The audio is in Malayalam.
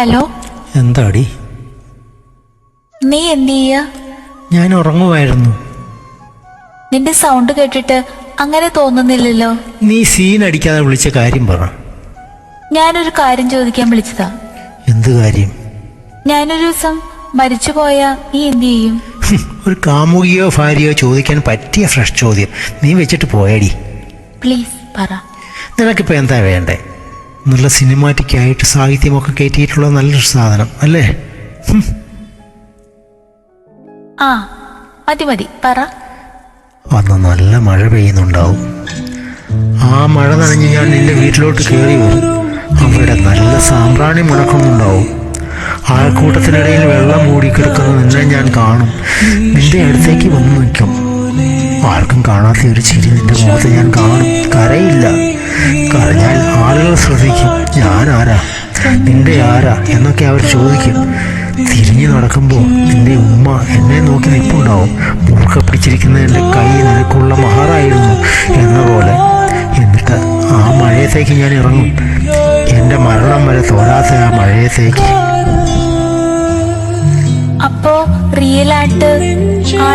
ഹലോ? എന്താടി? നീ എന്ത് ചെയ്യ? ഞാൻ ഉറങ്ങുമായിരുന്നു നിന്റെ സൗണ്ട് കേട്ടിട്ട് അങ്ങനെ തോന്നുന്നില്ലല്ലോ. നീ സീൻ അടിക്കാതെ വിളിച്ച കാര്യം പറ. ഞാനൊരു കാര്യം ചോദിക്കാൻ വിളിച്ചതാ. എന്ത് കാര്യം? ഞാനൊരു ദിവസം മരിച്ചുപോയ നീ എന്ത് ചെയ്യും? ഒരു കാമുകിയോ ഭാര്യയോ ചോദിക്കാൻ പറ്റിയ ഫ്രഷ് ചോദ്യം. നീ വെച്ചിട്ട് പോയടി. പ്ലീസ് പറ. നിനക്കിപ്പോ എന്താ വേണ്ടേ? നല്ല സിനിമാറ്റിക്കായിട്ട് സാഹിത്യമൊക്കെ കയറ്റിയിട്ടുള്ള നല്ലൊരു സാധനം അല്ലേ? ആ മതി മതി പറ. അന്ന് നല്ല മഴ പെയ്യുന്നുണ്ടാവും. ആ മഴ നനഞ്ഞ് ഞാൻ നിന്റെ വീട്ടിലോട്ട് കയറി വരും. അവിടെ നല്ല സാമ്പ്രാണി മുടക്കുന്നുണ്ടാവും. ആൾക്കൂട്ടത്തിനിടയിൽ വെള്ളം മൂടിക്കിടക്കുന്ന നിന്നെ ഞാൻ കാണും. നിന്റെ അടുത്തേക്ക് വന്ന് നിൽക്കും. ആർക്കും കാണാത്ത ഒരു ചിരി നിന്റെ മുഖത്ത് ഞാൻ കാണും. കരയില്ല. കരഞ്ഞാൽ ആളുകൾ ശ്രദ്ധിക്കും. ഞാൻ ആരാ നിന്റെ ആരാ? എന്നൊക്കെ അവർ ചോദിക്കും. തിരിഞ്ഞു നടക്കുമ്പോൾ നിന്റെ ഉമ്മ എന്നെ നോക്കി നിൽപ്പുണ്ടാവും മൂർക്ക പിടിച്ചിരിക്കുന്ന എന്റെ കൈ നിനക്കുള്ള മഹാറായിരുന്നു എന്ന പോലെ. എന്നിട്ട് ആ മഴയത്തേക്ക് ഞാൻ ഇറങ്ങും. എന്റെ മരണം വരെ തോരാത്ത ആ മഴയത്തേക്ക്. അപ്പോ റിയൽ ആയിട്ട് ആ